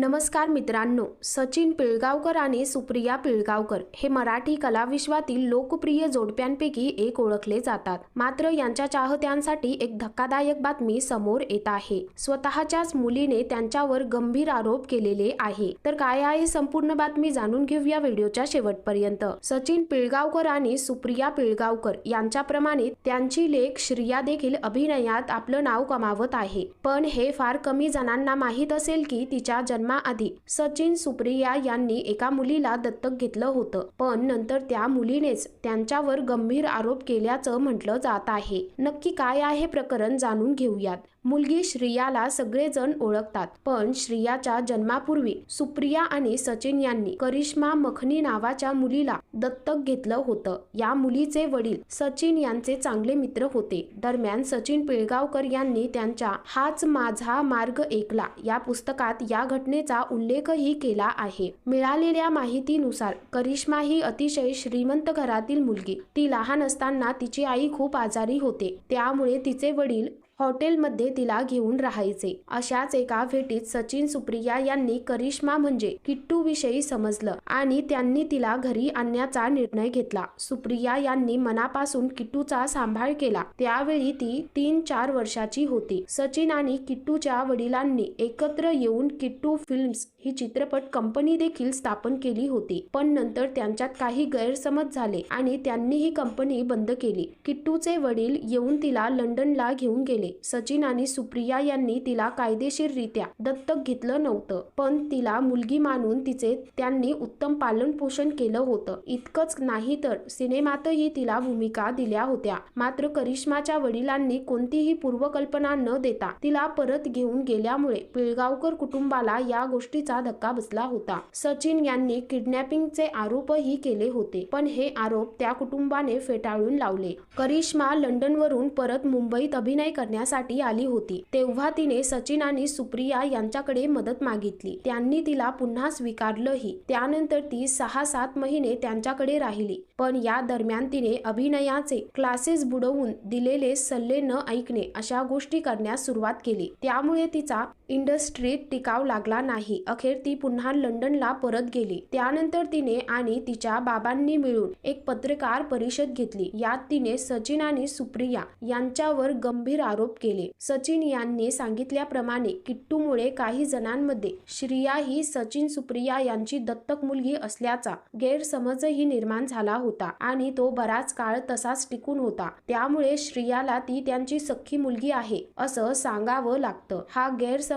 नमस्कार मित्रांनो सचिन पिळगावकर आणि सुप्रिया पिळगावकर हे मराठी कलाविश्वातील लोकप्रिय जोडप्यांपैकी एक ओळखले जातात. मात्र यांच्या चाहत्यांसाठी एक धक्कादायक बातमी समोर येत आहे. स्वतःच्याच मुलीने त्यांच्यावर गंभीर आरोप केलेले आहे. तर काय आहे संपूर्ण बातमी जाणून घेऊया व्हिडिओच्या शेवटपर्यंत. सचिन पिळगावकर आणि सुप्रिया पिळगावकर यांच्याप्रमाणे त्यांची लेख श्रिया देखील अभिनयात आपलं नाव कमावत आहे. पण हे फार कमी जणांना माहीत असेल की तिच्या जन्म जन्माआधी सचिन सुप्रिया यांनी एका मुलीला दत्तक घेतलं होतं. पण नंतर त्या मुलीनेच त्यांच्यावर गंभीर आरोप केल्याचं म्हटलं जात आहे. नक्की काय आहे प्रकरण जाणून घेऊयात. मुलगी श्रियाला सगळेजण ओळखतात पण श्रियाच्या जन्मापूर्वी सुप्रिया आणि सचिन यांनी करिश्मा मखनी नावाच्या मुलीला दत्तक घेतलं होतं. या मुलीचे वडील सचिन यांचे चांगले मित्र होते. दरम्यान सचिन पिळगावकर यांनी त्यांच्या हाच माझा मार्ग ऐकला. या पुस्तकात या घटनेचा उल्लेखही केला आहे. मिळालेल्या माहितीनुसार करिश्मा ही अतिशय श्रीमंत घरातील मुलगी. ती लहान असताना तिची आई खूप आजारी होते. त्यामुळे तिचे वडील हॉटेलमध्ये तिला घेऊन राहायचे. अशाच एका भेटीत सचिन सुप्रिया यांनी करिश्मा म्हणजे किट्टू विषयी समजलं आणि त्यांनी तिला घरी आणण्याचा निर्णय घेतला. सुप्रिया यांनी मनापासून किट्टूचा सांभाळ केला. त्यावेळी ती तीन चार वर्षाची होती. सचिन आणि किट्टूच्या वडिलांनी एकत्र येऊन किट्टू फिल्म्स ही चित्रपट कंपनी देखील स्थापन केली होती. पण नंतर त्यांच्यात काही गैरसमज झाले आणि त्यांनी ही कंपनी बंद केली. किट्टूचे वडील येऊन तिला लंडनला घेऊन गेले. सचिन आणि सुप्रिया यांनी तिला कायदेशीररित्या दत्तक घेतलं नव्हतं पण तिला मुलगी मानून तिचे त्यांनी उत्तम पालन पोषण केलं होतं. इतकंच नाही तर सिनेमातही तिला भूमिका दिल्या होत्या. मात्र करिश्माच्या वडिलांनी कोणतीही पूर्वकल्पना न देता तिला परत घेऊन गेल्यामुळे पिळगावकर कुटुंबाला या गोष्टीचा धक्का बसला होता. सचिन यांनी किडनॅपिंगचे आरोपही केले होते पण हे आरोप त्या कुटुंबाने फेटाळून लावले. करिश्मा लंडनवरून परत मुंबईत अभिनय करण्यासाठी आली होती. तेव्हा तिने सचिन आणि सुप्रिया यांच्याकडे मदत मागितली. त्यांनी तिला पुन्हा स्वीकारलंही. त्यानंतर ती सहा सात महिने त्यांच्याकडे राहिली. पण या दरम्यान तिने अभिनयाचे क्लासेस बुडवून दिलेले सल्ले न ऐकणे अशा गोष्टी करण्यास सुरुवात केली. त्यामुळे तिचा इंडस्ट्रीत टिकाव लागला नाही. अखेर ती पुन्हा लंडनला परत गेली. त्यानंतर तिने आणि तिच्या बाबांनी मिळून एक पत्रकार परिषद घेतली. यात तिने सचिन आणि सुप्रिया यांच्यावर गंभीर आरोप केले. सचिन यांनी सांगितल्याप्रमाणे किट्टूमुळे काही जणांमध्ये श्रिया ही सचिन सुप्रिया यांची दत्तक मुलगी असल्याचा गैरसमजही निर्माण झाला होता आणि तो बराच काळ तसाच टिकून होता. त्यामुळे श्रियाला ती त्यांची सख्खी मुलगी आहे असं सांगावं लागतं. हा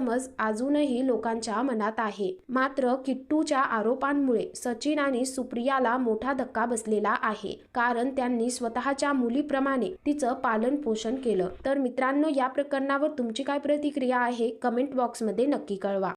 गैरसमज अजूनही लोकांच्या मनात आहे. मात्र किट्टूच्या आरोपांमुळे सचिन आणि सुप्रियाला मोठा धक्का बसलेला आहे. कारण त्यांनी स्वतःच्या मुलीप्रमाणे तिचं पालन पोषण केलं. तर मित्रांनो या प्रकरणावर तुमची काय प्रतिक्रिया आहे? कमेंट बॉक्समध्ये नक्की कळवा.